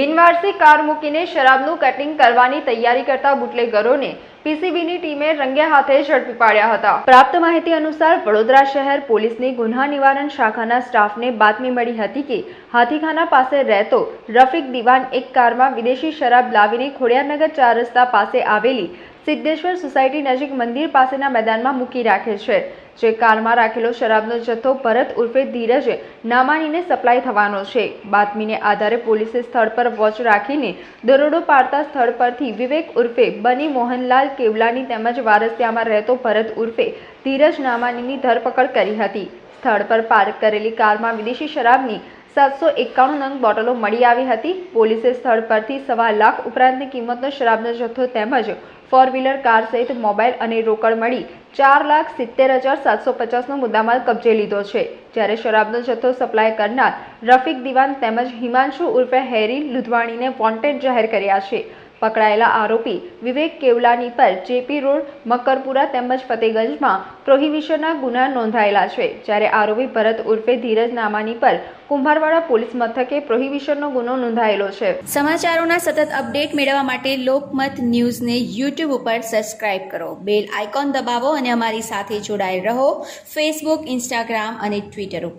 બિનવારસી car મૂકીને શરાબનું cutting કરવાની તૈયારી કરતા બુટલેગરોને પીસીબીની ટીમે રંગે હાથે ઝડપી પાડ્યા હતા. પ્રાપ્ત માહિતી અનુસાર વડોદરા શહેર પોલીસની ગુન્હા નિવારણ શાખાના સ્ટાફને બાતમી મળી હતી કે હાથીખાના પાસે રહેતો રફીક દિવાન એક કારમાં વિદેશી શરાબ લાવીને ખોડિયારનગર ચાર રસ્તા પાસે આવેલી સિદ્ધેશ્વર સોસાયટી નજીક મંદિર પાસેના મેદાનમાં મૂકી રાખે છે. જે કારમાં રાખેલો શરાબનો જથ્થો ભરત ઉર્ફે ધીરજે નામાનીને સપ્લાય થવાનો છે. બાતમીને આધારે પોલીસે સ્થળ પર વોચ રાખીને દરોડો પાડતા સ્થળ પરથી વિવેક ઉર્ફે બની મોહનલાલ કેવલાની તેમજ વારસિયામાં રહેતો ભરત ઉર્ફે ધીરજ નામાનીની ધરપકડ કરી હતી. સ્થળ પર પાર્ક કરેલી કારમાં વિદેશી શરાબની સાતસો એકાણું નંગ બોટલો મળી આવી હતી. પોલીસે સ્થળ પરથી સવા લાખ ઉપરાંતની કિંમતનો શરાબનો જથ્થો તેમજ ફોર વ્હીલર કાર સહિત મોબાઈલ અને રોકડ મળી ચાર લાખ સિત્તેર હજાર સાતસો પચાસનો મુદ્દામાલ કબજે લીધો છે. જ્યારે શરાબનો જથ્થો સપ્લાય કરનાર રફીક દિવાન તેમજ હિમાંશુ ઉર્ફે હેરી લુધવાણીને વોન્ટેડ જાહેર કર્યા છે. પકડાયેલા આરોપી વિવેક કેવલાની પર જેપી રોડ, મકરપુરા તેમજ ફતેગંજમાં પ્રોહિબિશનના ગુના નોંધાયેલા છે. જ્યારે આરોપી ભરત ઉર્ફે ધીરજ નામાની પર કુંભારવાડા પોલીસ મથકે પ્રોહિબિશનનો ગુનો નોંધાયેલો છે. સમાચારોના સતત અપડેટ મેળવવા માટે લોકમત ન્યૂઝને યુટ્યુબ ઉપર સબસ્ક્રાઇબ કરો. બેલ આઇકોન દબાવો અને અમારી સાથે જોડાયેલ રહો. ફેસબુક, ઇન્સ્ટાગ્રામ અને ટ્વિટર ઉપર.